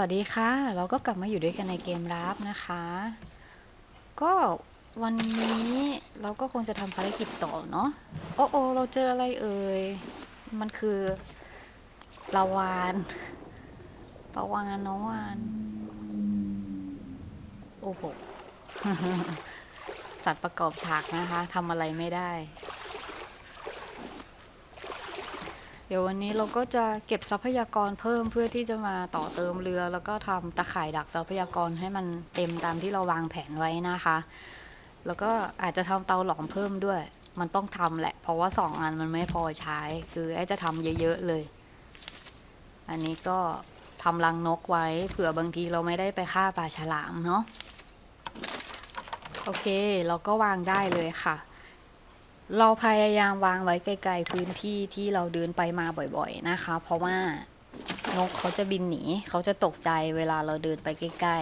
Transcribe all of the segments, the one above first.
วัสดีค่ะ เราก็กลับมาอยู่ด้วยกันในเกมรับนะคะ ก็วันนี้เราก็คงจะทำภารกิจต่อเนาะโอ้โอเราเจออะไรเอ่ย มันคือปลาวานปลาวานน้องวาน โอ้โห สัตว์ประกอบฉากนะคะทำอะไรไม่ได้ เดี๋ยววันนี้เราก็จะเก็บทรัพยากรเพิ่มเพื่อที่จะมาต่อเติมเรือ แล้วก็ทำตะข่ายดักทรัพยากรให้มันเต็มตามที่เราวางแผนไว้นะคะ แล้วก็อาจจะทำเตาหลอมเพิ่มด้วย มันต้องทำแหละ เพราะว่าสองอันมันไม่พอใช้ คือไอ้จะทำเยอะๆเลย อันนี้ก็ทำรังนกไว้เผื่อบางทีเราไม่ได้ไปฆ่าปลาฉลามเนาะโอเค เราก็วางได้เลยค่ะ เราพยายามวางไว้ไกลๆพื้นที่ที่เราเดินไปมาบ่อยๆนะคะ เพราะว่านกเขาจะบินหนีเขาจะตกใจเวลาเราเดินไปใกล้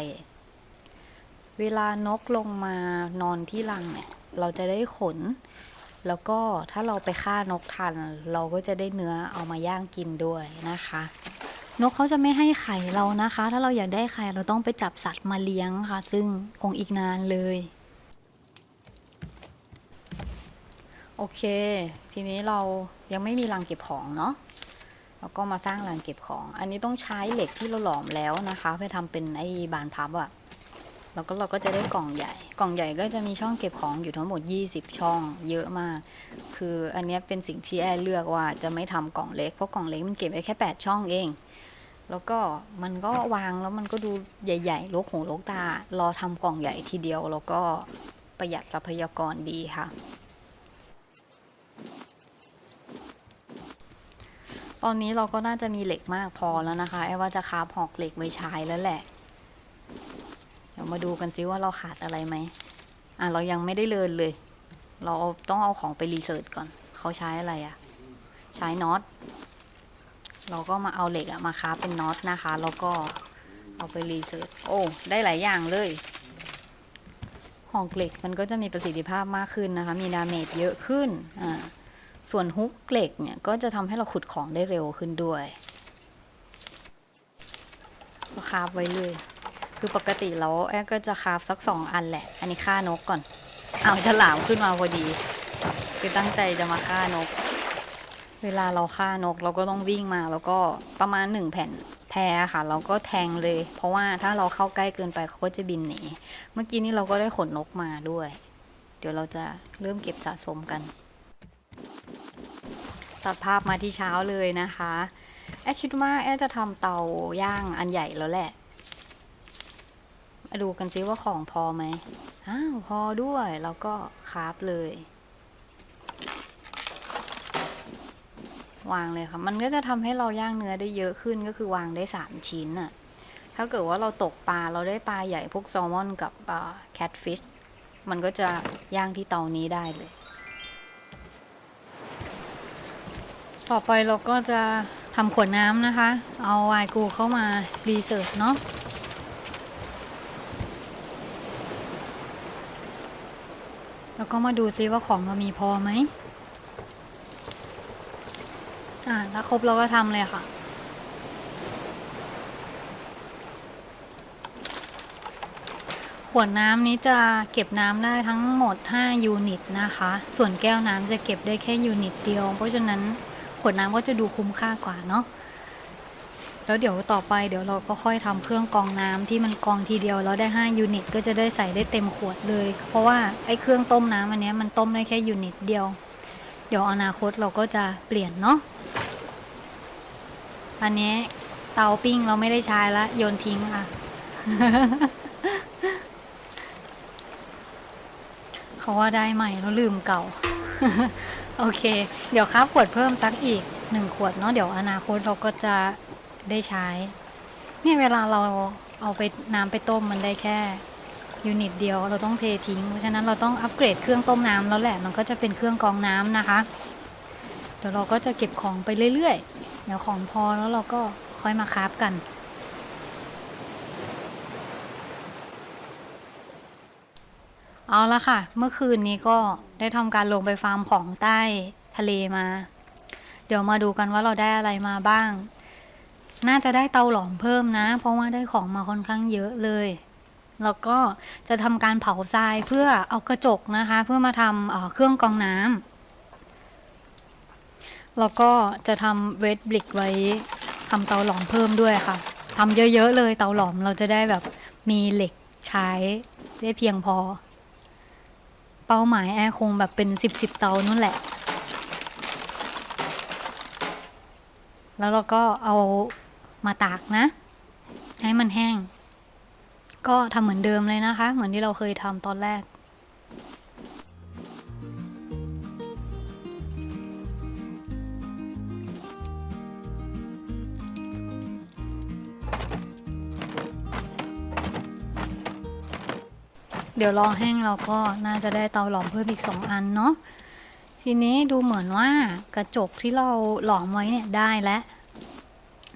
ๆ เวลานกลงมานอนที่รังเนี่ย เราจะได้ขน แล้วก็ถ้าเราไปฆ่านกทัน เราก็จะได้เนื้อเอามาย่างกินด้วยนะคะ นกเขาจะไม่ให้ไข่เรานะคะ ถ้าเราอยากได้ไข่เราต้องไปจับสัตว์มาเลี้ยงค่ะ ซึ่งคงอีกนานเลย โอเค ทีนี้เรายังไม่มีรังเก็บของเนาะเราก็มาสร้างรังเก็บของ อันนี้ต้องใช้เหล็กที่เราหลอมแล้วนะคะเพื่อทำเป็นไอ้บานพับอะแล้วก็เราก็จะได้กล่องใหญ่ กล่องใหญ่ก็จะมีช่องเก็บของอยู่ทั้งหมด 20 ช่อง เยอะมาก คืออันนี้เป็นสิ่งที่แอร์เลือกว่าจะไม่ทำกล่องเล็กเพราะกล่องเล็กมันเก็บได้แค่ 8 ช่องเอง แล้วก็มันก็วางแล้วมันก็ดูใหญ่ๆลกหูลกตารอทำกล่องใหญ่ทีเดียว แล้วก็ประหยัดทรัพยากรดีค่ะ ตอนนี้เราก็น่าจะมีเหล็กมากพอแล้วนะคะไอ้ว่าจะคาบหอกเหล็กไว้ใช้แล้วแหละ เดี๋ยวมาดูกันซิว่าเราขาดอะไรไหมอะเรายังไม่ได้เลินเลย เราต้องเอาของไปรีเสิร์ชก่อน เขาใช้อะไรอะใช้น็อต เราก็มาเอาเหล็กอะมาคาบเป็นน็อตนะคะ แล้วก็เอาไปรีเสิร์ชโอ้ ได้หลายอย่างเลยหอกเหล็กมันก็จะมีประสิทธิภาพมากขึ้นนะคะ มีดาเมจเยอะขึ้น อ่า ส่วนฮุกเหล็กเนี่ยก็จะทำให้เราขุดของได้เร็วขึ้นด้วยก็คาบไว้เลย คือปกติแล้วแอดก็จะคาบสักสองอันแหละ อันนี้ฆ่านกก่อน เอาฉลามขึ้นมาพอดี คือตั้งใจจะมาฆ่านก เวลาเราฆ่านกเราก็ต้องวิ่งมา แล้วก็ประมาณหนึ่งแผ่นแพรค่ะ เราก็แทงเลย เพราะว่าถ้าเราเข้าใกล้เกินไปเขาก็จะบินหนี เมื่อกี้นี้เราก็ได้ขนนกมาด้วย เดี๋ยวเราจะเริ่มเก็บสะสมกัน ตัดภาพมาที่เช้าเลยนะคะ แอดคิดว่าแอดจะทำเตาย่างอันใหญ่แล้วแหละ มาดูกันซิว่าของพอไหมอ้าวพอด้วยแล้วก็คราฟเลย วางเลยค่ะ มันก็จะทำให้เราย่างเนื้อได้เยอะขึ้นก็คือวางได้สามชิ้นอะถ้าเกิดว่าเราตกปลาเราได้ปลาใหญ่พวกแซลมอนกับแคทฟิชมันก็จะย่างที่เตานี้ได้เลย ต่อไปเราก็จะทำขวดน้ำนะคะ เอาไวน์กูเข้ามารีเสิร์ชเนาะแล้วก็มาดูซิว่าของเรามีพอไหมอ่าถ้าครบเราก็ทำเลยค่ะ ขวดน้ำนี้จะเก็บน้ำได้ทั้งหมด 5 ยูนิตนะคะ ส่วนแก้วน้ำจะเก็บได้แค่ยูนิตเดียว เพราะฉะนั้น ขวดน้ำก็จะดูคุ้มค่ากว่าเนาะแล้วเดี๋ยวต่อไปเดี๋ยวเราก็ค่อยทำเครื่องกรองน้ำที่มันกรองทีเดียวแล้วได้5ยูนิตก็จะได้ใส่ได้เต็มขวดเลย เพราะว่าไอ้เครื่องต้มน้ำอันนี้มันต้มได้แค่ยูนิตเดียว เดี๋ยวอนาคตเราก็จะเปลี่ยนเนาะอันนี้เตาปิ้งเราไม่ได้ใช้ละโยนทิ้งค่ะ เขาว่าได้ใหม่แล้วลืมเก่า โอเค เดี๋ยวครับขวดเพิ่มสักอีกหนึ่งขวดเนาะเดี๋ยวอนาคตเราก็จะได้ใช้ เนี่ยเวลาเราเอาไปน้ำไปต้มมันได้แค่ยูนิตเดียวเราต้องเททิ้ง เพราะฉะนั้นเราต้องอัปเกรดเครื่องต้มน้ำแล้วแหละ มันก็จะเป็นเครื่องกรองน้ำนะคะ เดี๋ยวเราก็จะเก็บของไปเรื่อยๆ เดี๋ยวของพอแล้วเราก็ค่อยมาคราฟกัน เอาละค่ะ เมื่อคืนนี้ก็ได้ทำการลงไปฟาร์มของใต้ทะเลมา เดี๋ยวมาดูกันว่าเราได้อะไรมาบ้าง น่าจะได้เตาหลอมเพิ่มนะ เพราะว่าได้ของมาค่อนข้างเยอะเลย แล้วก็จะทำการเผาทรายเพื่อเอากระจกนะคะ เพื่อมาทำเเครื่องกรองน้ำแล้วก็จะทำเวทบลิกไว้ทำเตาหลอมเพิ่มด้วยค่ะทำเยอะๆเลยเตาหลอมเราจะได้แบบมีเหล็กใช้ได้เพียงพอ เป้าหมายแอร์คงแบบเป็นสิบสิบเตานู่นแหละ แล้วเราก็เอามาตากนะ ให้มันแห้ง ก็ทำเหมือนเดิมเลยนะคะ เหมือนที่เราเคยทำตอนแรก เดี๋ยวรอแห้งเราก็น่าจะได้เตาหลอมเพิ่มอีกสองอันเนาะทีนี้ดูเหมือนว่ากระจกที่เราหลอมไว้เนี่ยได้แล้ว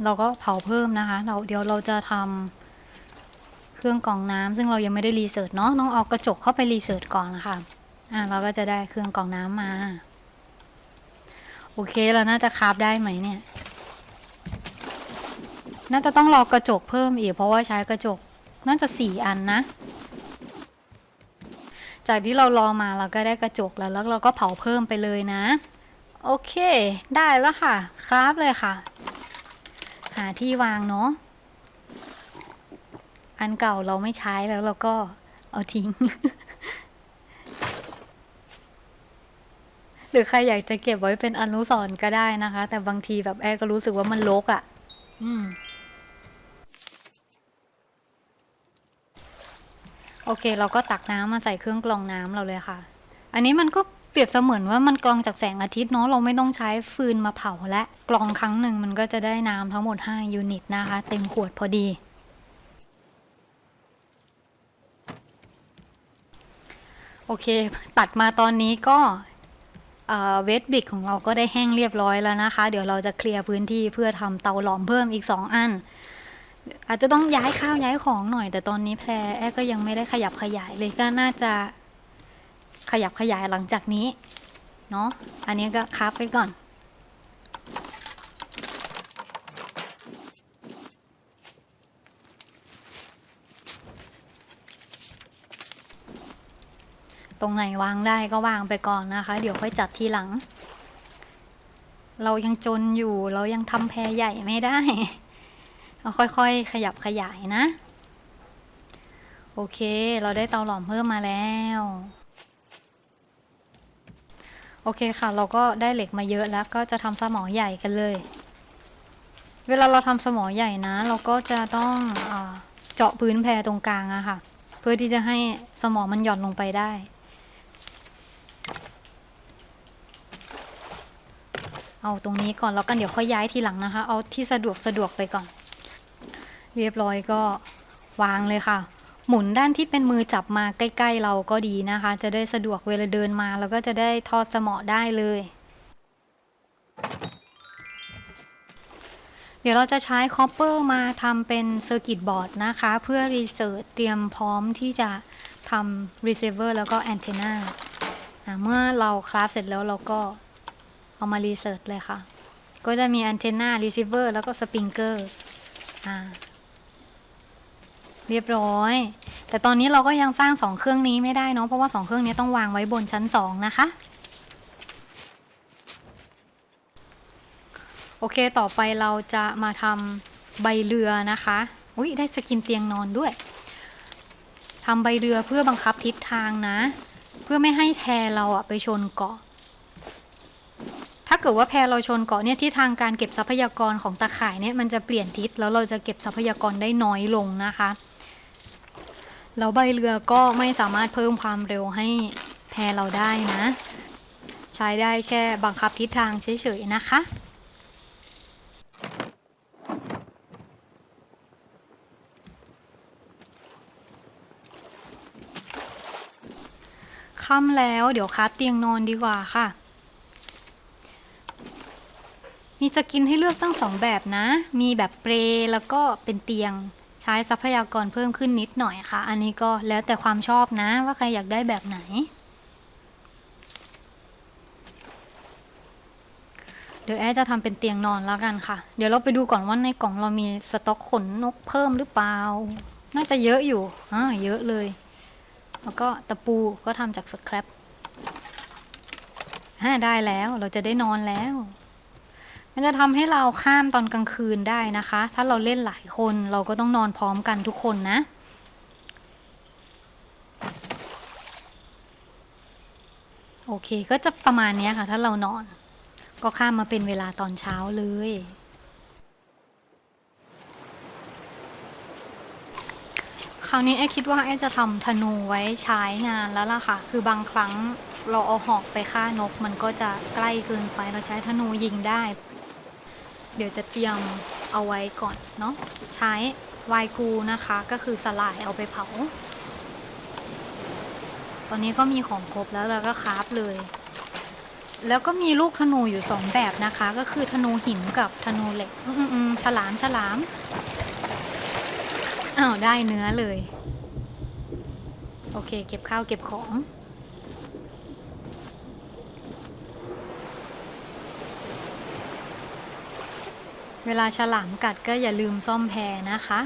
เราก็เผาเพิ่มนะคะ เราเดี๋ยวเราจะทำเครื่องกรองน้ำซึ่งเรายังไม่ได้รีเสิร์ชเนาะต้องเอากระจกเข้าไปรีเสิร์ชก่อนนะคะอะเราก็จะได้เครื่องกรองน้ำมา โอเคเราน่าจะคราฟได้ไหมเนี่ย น่าจะต้องรอกระจกเพิ่มอีกเพราะว่าใช้กระจกน่าจะสี่อันนะ จากที่เรารอมาเราก็ได้กระจกแล้วแล้วเราก็เผาเพิ่มไปเลยนะ โอเค ได้แล้วค่ะคราฟเลยค่ะ หาที่วางเนาะอันเก่าเราไม่ใช้แล้วเราก็เอาทิ้ง หรือใครอยากจะเก็บไว้เป็นอนุสรณ์ก็ได้นะคะ แต่บางทีแบบแอร์ก็รู้สึกว่ามันรกอะ่ะ อืม โอเค เราก็ตักน้ำมาใส่เครื่องกรองน้ำเราเลยค่ะ อันนี้มันก็เปรียบเสมือนว่ามันกรองจากแสงอาทิตย์เนาะเราไม่ต้องใช้ฟืนมาเผาและกรองครั้งหนึ่งมันก็จะได้น้ำทั้งหมด 5 ยูนิตนะคะ เต็มขวดพอดี โอเค ตัดมาตอนนี้ก็เวทบิกของเราก็ได้แห้งเรียบร้อยแล้วนะคะ เดี๋ยวเราจะเคลียร์พื้นที่เพื่อทำเตาหลอมเพิ่มอีก 2 อัน อาจจะต้องย้ายข้าวย้ายของหน่อย แต่ตอนนี้แพรแอก็ยังไม่ได้ขยับขยายเลยก็น่าจะขยับขยายหลังจากนี้ เนาะอันนี้ก็คับไปก่อน ตรงไหนวางได้ก็วางไปก่อนนะคะ เดี๋ยวค่อยจัดทีหลัง เรายังจนอยู่เรายังทำแพรใหญ่ไม่ได้ เราค่อยๆ ขยับขยายนะ โอเค เราได้เตาหลอมเพิ่มมาแล้ว โอเคค่ะ เราก็ได้เหล็กมาเยอะแล้ว ก็จะทำสมอใหญ่กันเลย เวลาเราทำสมอใหญ่นะ เราก็จะต้องเอเจาะพื้นแพรตรงกลางอะค่ะ เพื่อที่จะให้สมอมันหย่อนลงไปได้เอาตรงนี้ก่อนแล้วกันเดี๋ยวค่อยย้ายทีหลังนะคะ เอาที่สะดวกสะดวกไปก่อน เรียบร้อยก็วางเลยค่ะ หมุนด้านที่เป็นมือจับมาใกล้ ๆ เราก็ดีนะคะ จะได้สะดวกเวลาเดินมาแล้วก็จะได้ทอดสมอได้เลย เดี๋ยวเราจะใช้คอปเปอร์มาทำเป็นเซอร์กิตบอร์ดนะคะ เพื่อรีเสิร์ชเตรียมพร้อมที่จะทำรีเซิร์ฟเวอร์แล้วก็แอนเทนาเมื่อเราคราฟเสร็จแล้วเราก็เอามารีเสิร์ชเลยค่ะ ก็จะมีแอนเทนารีเซิร์ฟเวอร์แล้วก็สปริงเกอร์อ่า เรียบร้อย แต่ตอนนี้เราก็ยังสร้างสองเครื่องนี้ไม่ได้เนาะ เพราะว่าสองเครื่องนี้ต้องวางไว้บนชั้นสองนะคะ โอเค ต่อไปเราจะมาทำใบเรือนะคะ อุ้ยได้สกินเตียงนอนด้วย ทำใบเรือเพื่อบังคับทิศทางนะ เพื่อไม่ให้แพเราอะไปชนเกาะ ถ้าเกิดว่าแพเราชนเกาะเนี่ยที่ทางการเก็บทรัพยากรของตาข่ายเนี่ยมันจะเปลี่ยนทิศแล้วเราจะเก็บทรัพยากรได้น้อยลงนะคะ แล้วใบเรือก็ไม่สามารถเพิ่มความเร็วให้แพเราได้นะ ใช้ได้แค่บังคับทิศทางเฉยๆนะคะค่ำแล้วเดี๋ยวคัดเตียงนอนดีกว่าค่ะ มีสกินให้เลือกตั้งสองแบบนะ มีแบบเปรแล้วก็เป็นเตียง ใช้ทรัพยากรเพิ่มขึ้นนิดหน่อยค่ะ อันนี้ก็แล้วแต่ความชอบนะว่าใครอยากได้แบบไหน เดี๋ยวแอจะทำเป็นเตียงนอนแล้วกันค่ะ เดี๋ยวเราไปดูก่อนว่าในกล่องเรามีสต็อกขนนกเพิ่มหรือเปล่า น่าจะเยอะอยู่อ่าเยอะเลย แล้วก็ตะปูก็ทำจากสครับฮ่าได้แล้วเราจะได้นอนแล้ว มันจะทำให้เราข้ามตอนกลางคืนได้นะคะ ถ้าเราเล่นหลายคนเราก็ต้องนอนพร้อมกันทุกคนนะ โอเคก็จะประมาณนี้ค่ะ ถ้าเรานอน ก็ข้ามมาเป็นเวลาตอนเช้าเลยคราวนี้แอคิดว่าแอจะทำธนูไว้ใช้งานแล้วล่ะค่ะ คือบางครั้งเราเอาหอกไปฆ่านก มันก็จะใกล้เกินไปเราใช้ธนูยิงได้ เดี๋ยวจะเตรียมเอาไว้ก่อนเนาะใช้ไวายกูนะคะ ก็คือสลายเอาไปเผา ตอนนี้ก็มีของครบแล้วเราก็คราฟเลย แล้วก็มีลูกธนูอยู่สองแบบนะคะ ก็คือธนูหินกับธนูเหล็กอืมอืมฉลามฉลามอ้าวได้เนื้อเลย โอเค เก็บข้าวเก็บของ เวลาฉลามกัดก็อย่าลืมซ่อมแพรนะคะ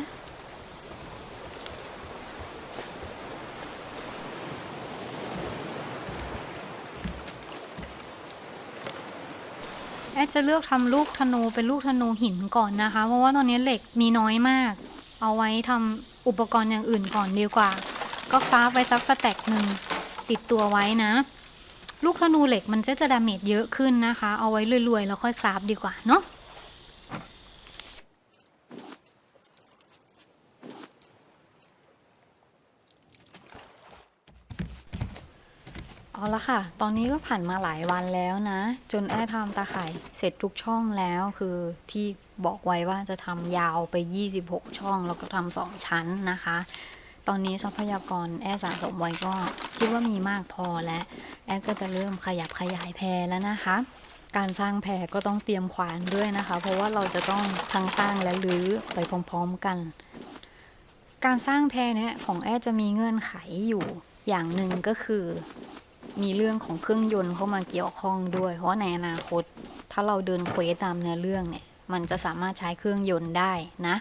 แอดจะเลือกทำลูกธนูเป็นลูกธนูหินก่อนนะคะ เพราะว่าตอนนี้เหล็กมีน้อยมาก เอาไว้ทำอุปกรณ์อย่างอื่นก่อนดีกว่า ก็คราฟไว้สักสแต็กหนึ่งติดตัวไว้นะ ลูกธนูเหล็กมันจะจะดาเมจเยอะขึ้นนะคะ เอาไว้รวยๆแล้วค่อยคราฟดีกว่าเนาะ เอาละค่ะ ตอนนี้ก็ผ่านมาหลายวันแล้วนะ จนแอร์ทำตาข่ายเสร็จทุกช่องแล้วคือที่บอกไว้ว่าจะทำยาวไป 26 ช่อง แล้วก็ทำสองชั้นนะคะ ตอนนี้ทรัพยากรแอร์สะสมไว้ก็คิดว่ามีมากพอแล้วแอร์ก็จะเริ่มขยับขยายแพรแล้วนะคะ การสร้างแพรก็ต้องเตรียมขวานด้วยนะคะ เพราะว่าเราจะต้องทั้งสร้างและรื้อไปพร้อมๆกัน การสร้างแพรเนี่ยของแอร์จะมีเงื่อนไขอยู่อย่างหนึ่งก็คือ มีเรื่องของเครื่องยนต์เข้ามาเกี่ยวข้องด้วย เพราะในอนาคต ถ้าเราเดินเควสตามเนื้อเรื่องเนี่ย มันจะสามารถใช้เครื่องยนต์ได้นะ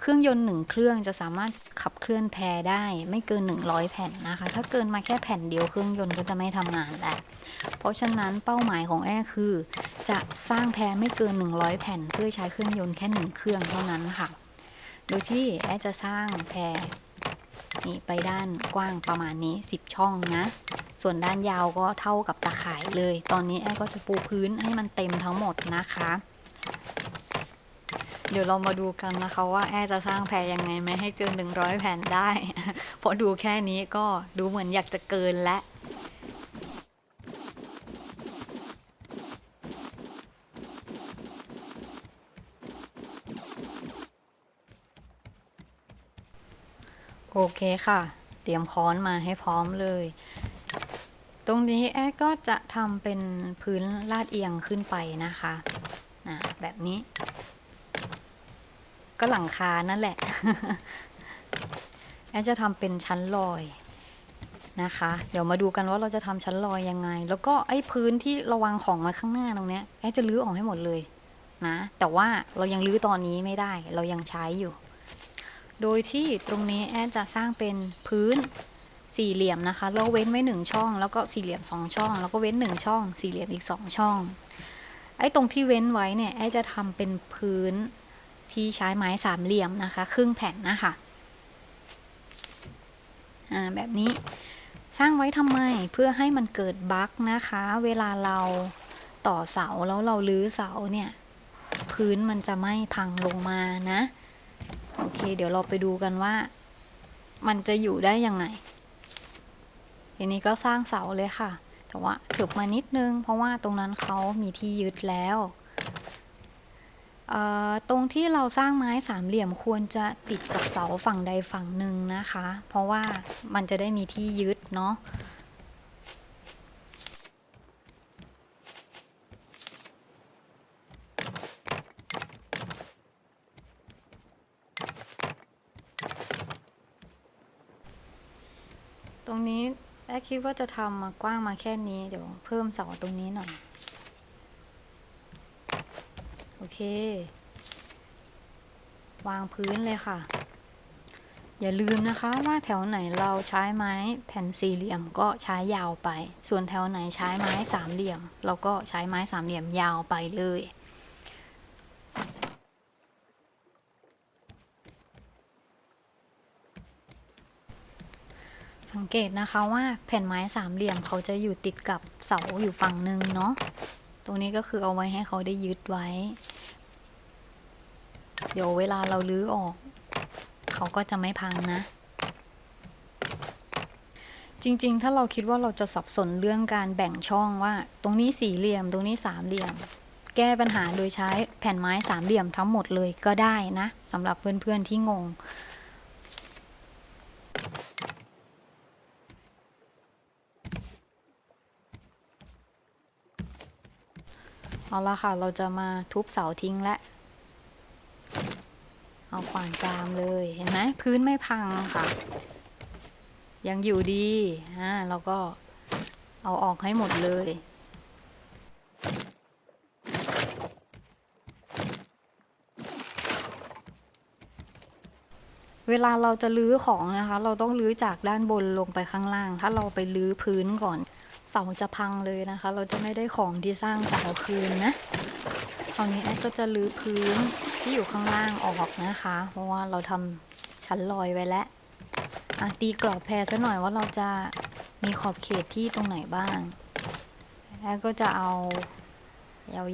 เครื่องยนต์หนึ่งเครื่องจะสามารถขับเคลื่อนแพรได้ ไม่เกิน 100 แผ่นนะคะ ถ้าเกินมาแค่แผ่นเดียวเครื่องยนต์ก็จะไม่ทำงานแล้วเพราะฉะนั้นเป้าหมายของแอร์คือ จะสร้างแพรไม่เกิน 100 แผ่น เพื่อใช้เครื่องยนต์แค่หนึ่งเครื่องเท่านั้นค่ะ โดยที่แอร์จะสร้างแพร นี่ไปด้านกว้างประมาณนี้ 10 ช่องนะ ส่วนด้านยาวก็เท่ากับตะข่ายเลย ตอนนี้แอก็จะปูพื้นให้มันเต็มทั้งหมดนะคะ เดี๋ยวเรามาดูกันนะคะว่าแอจะสร้างแพรยังไงไม่ให้เกิน 100 แผ่นได้ เพราะดูแค่นี้ก็ดูเหมือนอยากจะเกินและ เคค่ะ เตรียมค้อนมาให้พร้อมเลย ตรงนี้แอร์ก็จะทำเป็นพื้นลาดเอียงขึ้นไปนะคะนะแบบนี้ ก็หลังคานั่นแหละ แอร์จะทำเป็นชั้นลอยนะคะ เดี๋ยวมาดูกันว่าเราจะทำชั้นลอยยังไง แล้วก็ไอ้พื้นที่ระวังของมาข้างหน้าตรงเนี้ยแอร์จะรื้อออกให้หมดเลยนะ แต่ว่าเรายังรื้อตอนนี้ไม่ได้ เรายังใช้อยู่ โดยที่ตรงนี้แอดจะสร้างเป็นพื้นสี่เหลี่ยมนะคะ แล้วเว้นไว้หนึ่งช่อง แล้วก็สี่เหลี่ยมสองช่อง แล้วก็เว้นหนึ่งช่อง สี่เหลี่ยมอีกสองช่อง ไอ้ตรงที่เว้นไว้เนี่ยแอดจะทำเป็นพื้นที่ใช้ไม้สามเหลี่ยมนะคะ ครึ่งแผ่นนะคะอ่าแบบนี้สร้างไว้ทำไมเพื่อให้มันเกิดบั๊กนะคะ เวลาเราต่อเสาแล้วเราลื้อเสาเนี่ย พื้นมันจะไม่พังลงมานะ โอเค เดี๋ยวเราไปดูกันว่า มันจะอยู่ได้ยังไงทีนี้ก็สร้างเสาเลยค่ะ แต่ว่าถึบมานิดนึง เพราะว่าตรงนั้นเขามีที่ยึดแล้วตรงที่เราสร้างไม้สามเหลี่ยมควรจะติดกับเสาฝั่งใดฝั่งหนึ่งนะคะ เพราะว่ามันจะได้มีที่ยึดเนาะ ตรงนี้แอด คิดว่าจะทำมากว้างมาแค่นี้ เดี๋ยวเพิ่มเสาตรงนี้หน่อย โอเค วางพื้นเลยค่ะ อย่าลืมนะคะว่าแถวไหนเราใช้ไม้แผ่นสี่เหลี่ยมก็ใช้ยาวไป ส่วนแถวไหนใช้ไม้สามเหลี่ยม เราก็ใช้ไม้สามเหลี่ยมยาวไปเลย เกตนะคะว่าแผ่นไม้สามเหลี่ยมเขาจะอยู่ติดกับเสาอยู่ฝั่งหนึ่งเนาะ ตรงนี้ก็คือเอาไว้ให้เขาได้ยึดไว้ เดี๋ยวเวลาเราลื้อออก เขาก็จะไม่พังนะ จริงๆ ถ้าเราคิดว่าเราจะสับสนเรื่องการแบ่งช่องว่า ตรงนี้สี่เหลี่ยม ตรงนี้สามเหลี่ยม แก้ปัญหาโดยใช้แผ่นไม้สามเหลี่ยมทั้งหมดเลยก็ได้นะสำหรับเพื่อนๆที่งง เอาละค่ะ เราจะมาทุบเสาทิ้งและ เอาขวานจามเลย เห็นไหมพื้นไม่พังค่ะ ยังอยู่ดีอ่าเราก็เอาออกให้หมดเลยเวลาเราจะลื้อของนะคะ เราต้องลื้อจากด้านบนลงไปข้างล่าง ถ้าเราไปลื้อพื้นก่อน เสาจะพังเลยนะคะ เราจะไม่ได้ของที่สร้างเสาคืนนะคราวนี้แอดก็จะลื้อพื้นที่อยู่ข้างล่างออกนะคะ เพราะว่าเราทำชั้นลอยไว้แล้วอะตีกรอบแพรซะหน่อยว่าเราจะมีขอบเขตที่ตรงไหนบ้างแอดก็จะเอา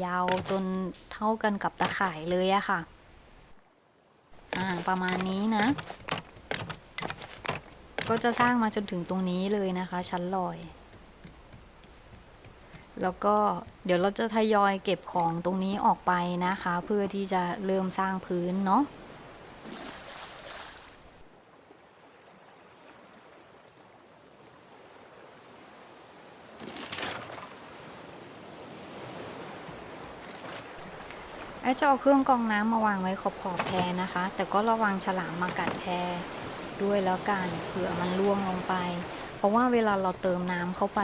ยาวๆจนเท่ากันกับตะข่ายเลยอะค่ะ อ่าประมาณนี้นะ ก็จะสร้างมาจนถึงตรงนี้เลยนะคะ ชั้นลอย แล้วก็เดี๋ยวเราจะทยอยเก็บของตรงนี้ออกไปนะคะ เพื่อที่จะเริ่มสร้างพื้นเนาะไอ้จะเอาเครื่องกรองน้ำมาวางไว้ขอบขอบแพนะคะ แต่ก็ระวังฉลามมากัดแพด้วยแล้วกันเผื่อมันล่วงลงไป เพราะว่าเวลาเราเติมน้ำเข้าไป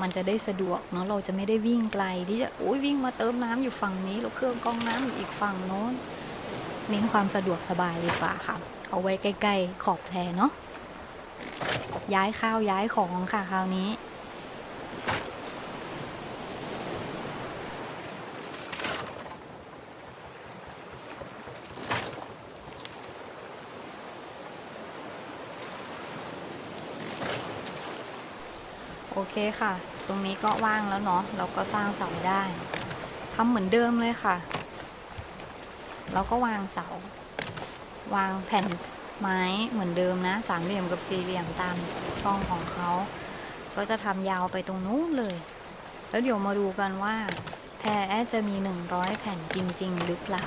มันจะได้สะดวกเนาะเราจะไม่ได้วิ่งไกลที่จะอุ้ยวิ่งมาเติมน้ำอยู่ฝั่งนี้แล้วเครื่องกรองน้ำอยู่อีกฝั่งโน้นเน้นความสะดวกสบายดีกว่าค่ะ เอาไว้ใกล้ๆขอบแพเนาะย้ายข้าวย้ายของค่ะคราวนี้ คค่ะ ตรงนี้ก็ว่างแล้วเนาะ เราก็สร้างเสาได้ทำเหมือนเดิมเลยค่ะ เราก็วางเสา วางแผ่นไม้เหมือนเดิมนะ สามเหลี่ยมกับสี่เหลี่ยมตามช่องของเขา ก็จะทำยาวไปตรงนู้นเลย แล้วเดี๋ยวมาดูกันว่า แพรแอดจะมี100แผ่นจริง ๆ หรือเปล่า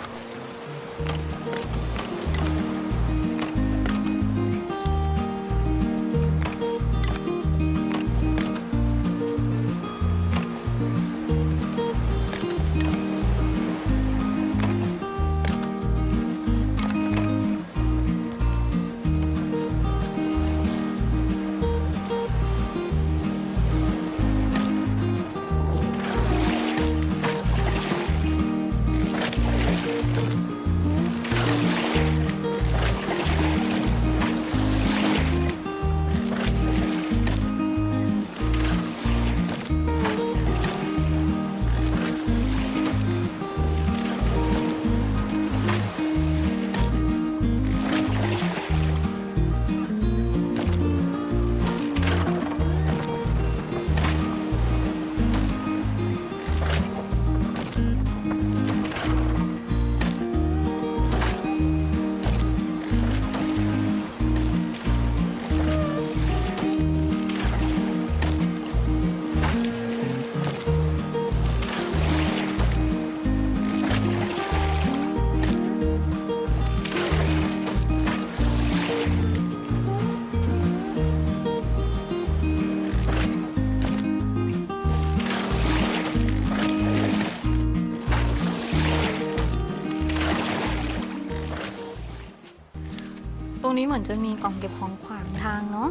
เหมือนจะมีกล่องเก็บของขวางทางเนาะ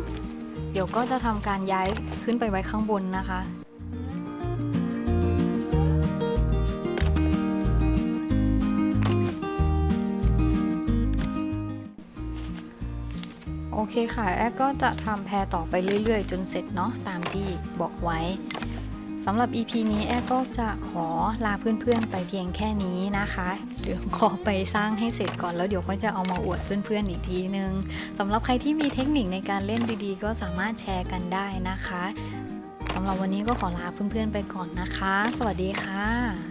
เดี๋ยวก็จะทำการย้ายขึ้นไปไว้ข้างบนนะคะโอเคค่ะ แอ๊ก็จะทำแพรต่อไปเรื่อยๆ จนเสร็จเนาะตามที่บอกไว้ สำหรับ EP นี้แอบก็จะขอลาเพื่อนๆไปเพียงแค่นี้นะคะ เดี๋ยวขอไปสร้างให้เสร็จก่อนแล้วเดี๋ยวก็จะเอามาอวดเพื่อนๆอีกทีนึงสำหรับใครที่มีเทคนิคในการเล่นดีๆ ก็สามารถแชร์กันได้นะคะสำหรับวันนี้ก็ขอลาเพื่อนๆไปก่อนนะคะ สวัสดีค่ะ